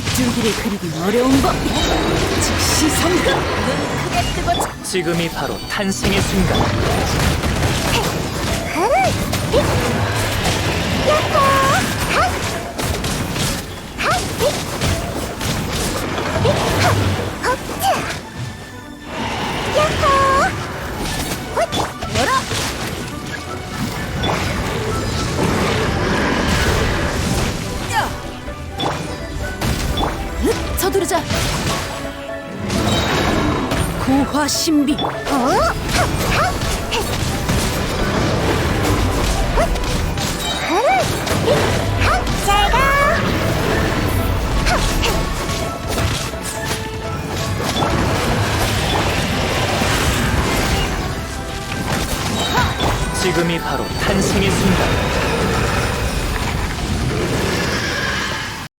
길을 그리긴 어려운 법. 즉시 성급. 눈 크게 뜨고 지금이 바로 탄생의 순간. 열어. 서두르자. 고화 신비. 지금이 바로 탄생의 순간.